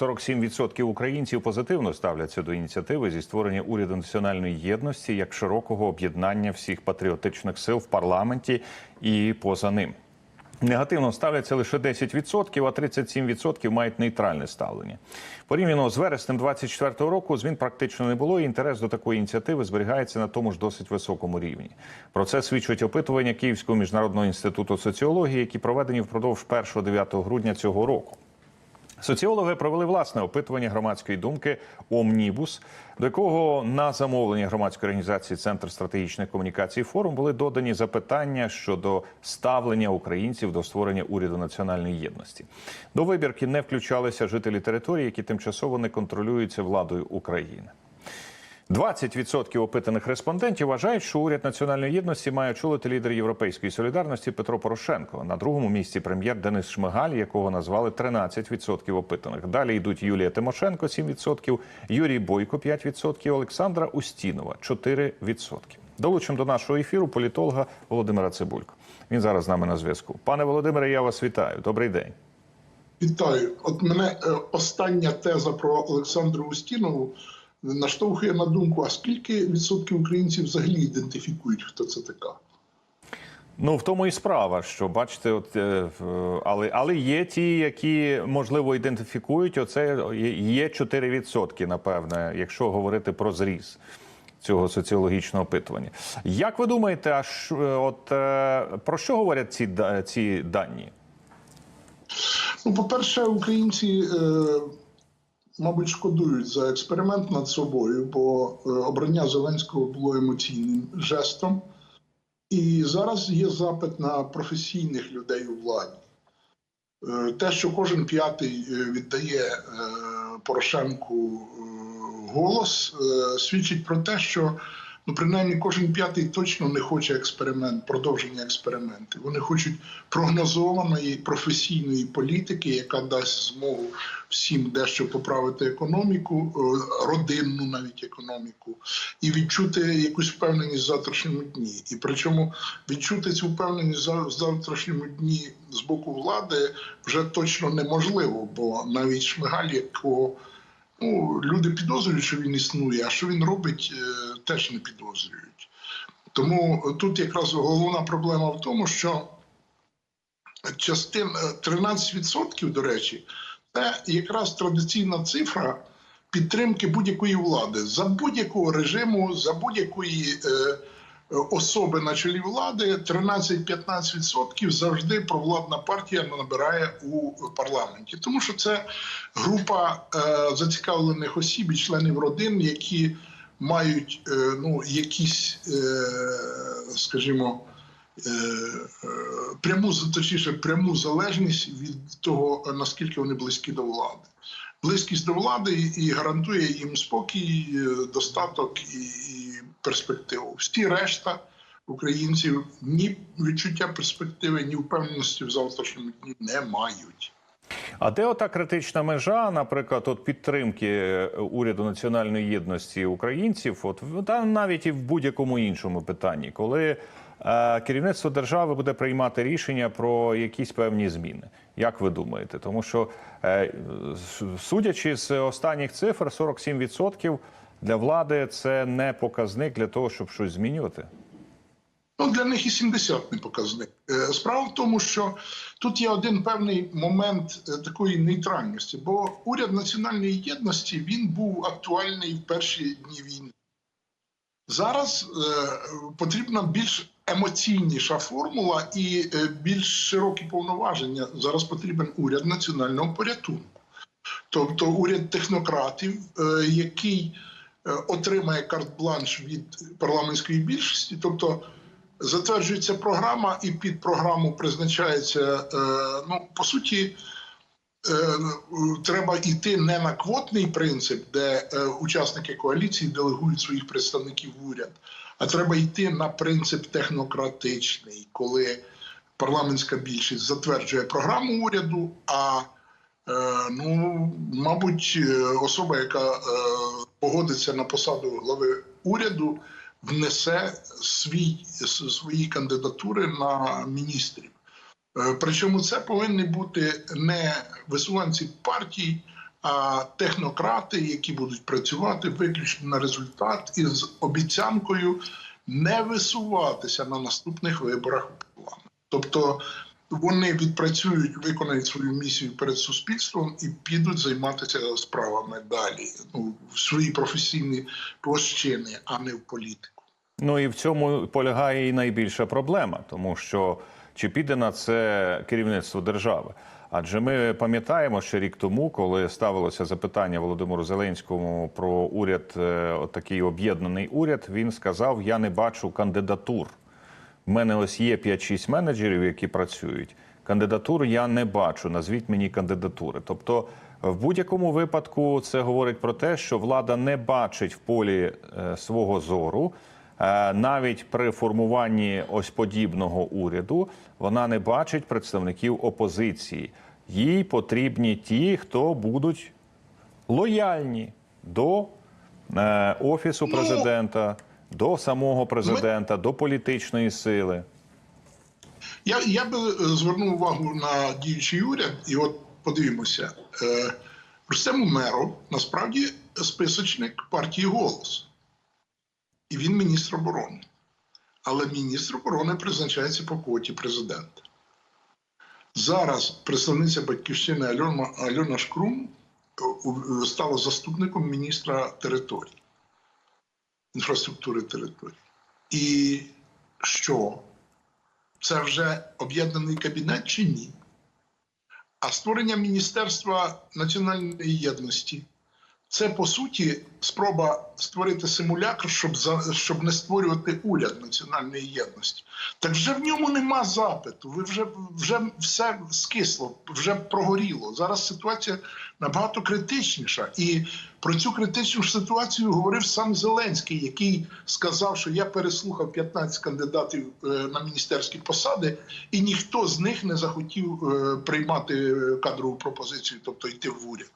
47% українців позитивно ставляться до ініціативи зі створення уряду національної єдності як широкого об'єднання всіх патріотичних сил в парламенті і поза ним. Негативно ставляться лише 10%, а 37% мають нейтральне ставлення. Порівняно з вереснем 24 року змін практично не було. і Інтерес до такої ініціативи зберігається на тому ж досить високому рівні. Про це свідчать опитування Київського міжнародного інституту соціології, які проведені впродовж 1-9 грудня цього року. Соціологи провели власне опитування громадської думки Омнібус, до якого на замовлення громадської організації Центр стратегічних комунікацій форум були додані запитання щодо ставлення українців до створення уряду національної єдності. До вибірки не включалися жителі території, які тимчасово не контролюються владою України. 20% опитаних респондентів вважають, що уряд національної єдності має очолити лідер європейської солідарності Петро Порошенко. На другому місці прем'єр Денис Шмигаль, якого назвали 13% опитаних. Далі йдуть Юлія Тимошенко 7%, Юрій Бойко 5%, Олександра Устінова 4%. Долучимо до нашого ефіру політолога Володимира Цибулько. Він зараз з нами на зв'язку. Пане Володимире, я вас вітаю. Добрий день. Вітаю. От мене е, остання теза про Олександру Устінову наштовхує на думку: а скільки відсотків українців взагалі ідентифікують, хто це така? Ну в тому і справа, що бачите, от е, але але є ті, які можливо ідентифікують. Оце є- є 4%, напевне, якщо говорити про зріз цього соціологічного опитування. Як ви думаєте, а ш- от е, про що говорять ці ці дані? Ну, по-перше, українці, е, мабуть, шкодують за експеримент над собою, бо е, обрання Зеленського було емоційним жестом. І зараз є запит на професійних людей у владі. Е, Те, що кожен п'ятий е, віддає Порошенку голос, свідчить про те, що ну, принаймні кожен п'ятий точно не хоче експеримент, продовження експерименту. Вони хочуть прогнозованої професійної політики, яка дасть змогу всім дещо поправити економіку, е, родинну навіть економіку, і відчути якусь впевненість в завтрашньому дні. І причому відчути цю впевненість в завтрашньому дні з боку влади вже точно неможливо, бо навіть Шмигаль, якого ну, люди підозрюють, що він існує, а що він робить, е, теж не підозрюють. Тому тут якраз головна проблема в тому, що частин е, 13%, до речі, це якраз традиційна цифра підтримки будь-якої влади за будь-якого режиму, за будь-якої е, е, особи на чолі влади 13-15% завжди провладна партія набирає у парламенті, тому що це група е, зацікавлених осіб і членів родин, які мають е, ну якісь, е, скажімо. Пряму точніше, пряму залежність від того, наскільки вони близькі до влади. Близькість до влади і гарантує їм спокій, достаток і перспективу. Всі решта українців ні відчуття перспективи, ні впевненості в завтрашньому дні не мають. А де ота критична межа, наприклад, от підтримки е, уряду національної єдності українців, от та навіть і в будь-якому іншому питанні, коли е, керівництво держави буде приймати рішення про якісь певні зміни? Як ви думаєте? Тому що, е, судячи з останніх цифр, 47% для влади це не показник для того, щоб щось змінювати. Ну, для них і 70 не показник. Е, Справа в тому, що тут є один певний момент е, такої нейтральності, бо уряд національної єдності він був актуальний в перші дні війни. Зараз е, потрібна більш емоційніша формула і е, більш широкі повноваження. Зараз потрібен уряд національного порятунку, тобто уряд технократів, е, який отримає карт-бланш від парламентської більшості, тобто затверджується програма, і під програму призначається. Е, ну, по суті, е, треба йти не на квотний принцип, де е, учасники коаліції делегують своїх представників в уряд, а треба йти на принцип технократичний, коли парламентська більшість затверджує програму уряду. а Е, Ну, мабуть, е, особа, яка е, погодиться на посаду глави уряду, внесе свій, свої кандидатури на міністрів. Е, Причому це повинні бути не висуванці партій, а технократи, які будуть працювати виключно на результат із обіцянкою не висуватися на наступних виборах. Тобто вони відпрацюють, виконають свою місію перед суспільством і підуть займатися справами далі ну, в свої професійні площини, а не в політику. Ну і в цьому полягає і найбільша проблема, тому що чи піде на це керівництво держави? Адже ми пам'ятаємо, що рік тому, коли ставилося запитання Володимиру Зеленському про уряд, е, такий об'єднаний уряд, він сказав: Я не бачу кандидатур. У мене ось є 5-6 менеджерів, які працюють. Кандидатур я не бачу. Назвіть мені кандидатури. Тобто, в будь-якому випадку це говорить про те, що влада не бачить в полі е, свого зору. Е, навіть при формуванні ось подібного уряду вона не бачить представників опозиції. Їй потрібні ті, хто будуть лояльні до е, офісу Ну, президента, до самого президента, до політичної сили. Я, я би е, звернув увагу на діючий уряд, і от подивімося, е, Рустему меру насправді списочник партії голос. І він міністр оборони. Але міністр оборони призначається по квоті президента. Зараз представниця батьківщини Альона, Альона Шкрум е, стала заступником міністра територій, інфраструктури території. І що? Це вже об'єднаний кабінет чи ні? А створення Міністерства національної єдності це по суті спроба створити симулякр, щоб за щоб не створювати уряд національної єдності. Так вже в ньому нема запиту. Ви вже вже все скисло, вже прогоріло. Зараз ситуація набагато критичніша. І про цю критичну ситуацію говорив сам Зеленський, який сказав, що я переслухав 15 кандидатів е, на міністерські посади, і ніхто з них не захотів е, приймати е, кадрову пропозицію, тобто йти в уряд.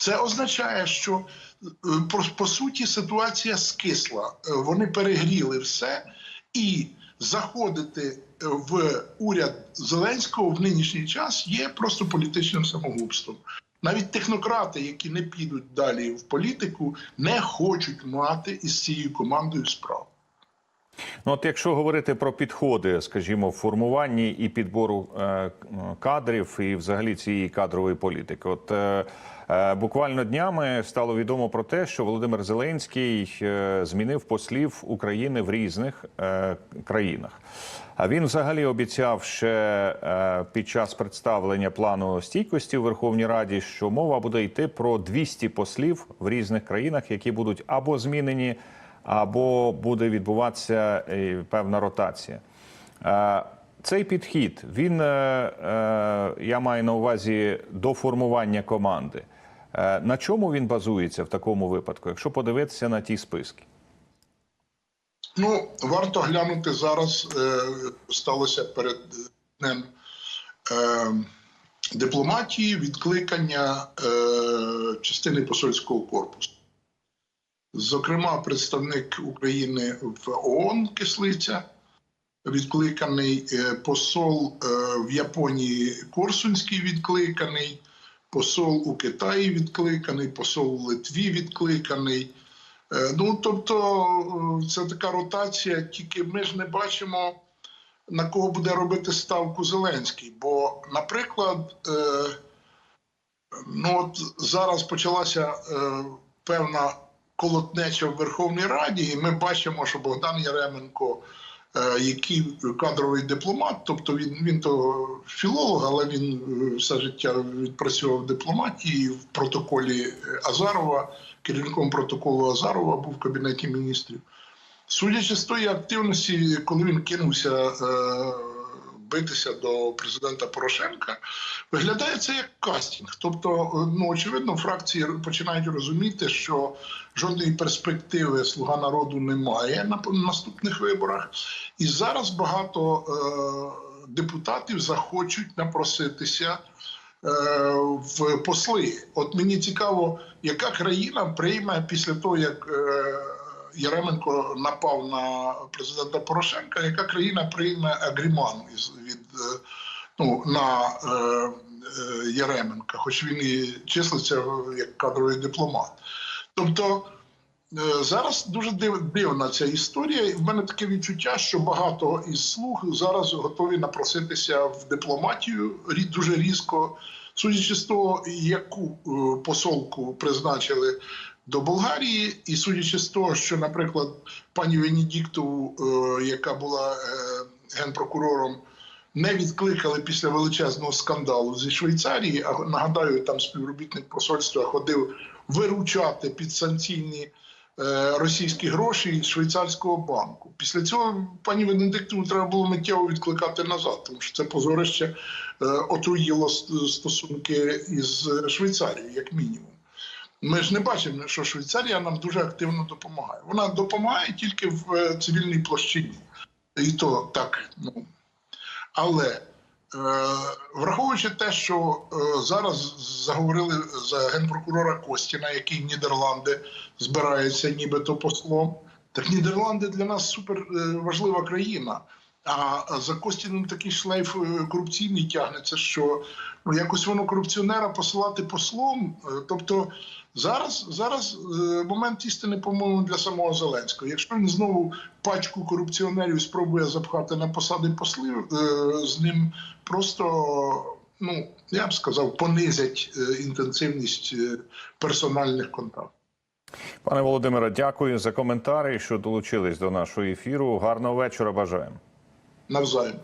Це означає, що е, по, по суті ситуація скисла. Е, Вони перегріли все і заходити е, в уряд Зеленського в нинішній час є просто політичним самогубством. Навіть технократи, які не підуть далі в політику, не хочуть мати із цією командою справу. Ну, от якщо говорити про підходи, скажімо, в формуванні і підбору е, кадрів, і взагалі цієї кадрової політики, от е, е, буквально днями стало відомо про те, що Володимир Зеленський е, змінив послів України в різних е, країнах. А він взагалі обіцяв ще е, під час представлення плану стійкості в Верховній Раді, що мова буде йти про 200 послів в різних країнах, які будуть або змінені або буде відбуватися е, певна ротація. Е, Цей підхід він е, я маю на увазі до формування команди. На чому він базується в такому випадку, якщо подивитися на ті списки? Ну, варто глянути зараз. Сталося перед днем дипломатії відкликання частини посольського корпусу. Зокрема, представник України в ООН Кислиця, відкликаний е, посол е, в Японії Корсунський відкликаний, посол у Китаї відкликаний, посол у Литві відкликаний. Е, Ну, тобто, це така ротація, тільки ми ж не бачимо, на кого буде робити ставку Зеленський. Бо, наприклад, ну от зараз почалася певна колотнеча в Верховній Раді, і ми бачимо, що Богдан Яременко, е, який кадровий дипломат, тобто він, він то філолог, але він е, все життя відпрацював в дипломатії в протоколі Азарова, керівником протоколу Азарова був в кабінеті міністрів. Судячи з тої активності, коли він кинувся е, битися до президента Порошенка, виглядає це як кастинг. Тобто, е, ну очевидно, фракції починають розуміти, що жодної перспективи слуга народу немає на наступних виборах, і зараз багато е, депутатів захочуть напроситися. е, В посли, от мені цікаво, яка країна прийме після того, як е, Яременко напав на президента Порошенка, яка країна прийме агріман із від е, ну на е, Яременка, хоч він і числиться як кадровий дипломат. Тобто е, зараз дуже див- дивна ця історія. І в мене таке відчуття, що багато із слуг зараз готові напроситися в дипломатію дуже різко, судячи з того, яку е, посолку призначили до Болгарії, і судячи з того, що, наприклад, пані Венедіктову, е, яка була е, генпрокурором, не відкликали після величезного скандалу зі Швейцарії. А нагадаю, там співробітник посольства ходив виручати підсанкційні е, російські гроші швейцарського банку. Після цього пані Венедиктову треба було миттєво відкликати назад, тому що це позорище е, отруїло стосунки із Швейцарією, як мінімум. Ми ж не бачимо, що Швейцарія нам дуже активно допомагає. Вона допомагає тільки в е, цивільній площині. І то так, ну. Але е, враховуючи те, що е, зараз заговорили за генпрокурора Костіна, який Нідерланди збирається нібито послом, так Нідерланди для нас супер е, важлива країна. А за Костіним такий шлейф е, корупційний тягнеться, що ну, якось воно корупціонера посилати послом. Е, Тобто зараз, зараз е, момент істини, по-моєму, для самого Зеленського. Якщо він знову пачку корупціонерів спробує запхати на посади послів, з ним просто, ну я б сказав, понизять інтенсивність персональних контактів. Пане Володимире, дякую за коментарі, що долучились до нашого ефіру. Гарного вечора. Бажаємо. Навзаєм.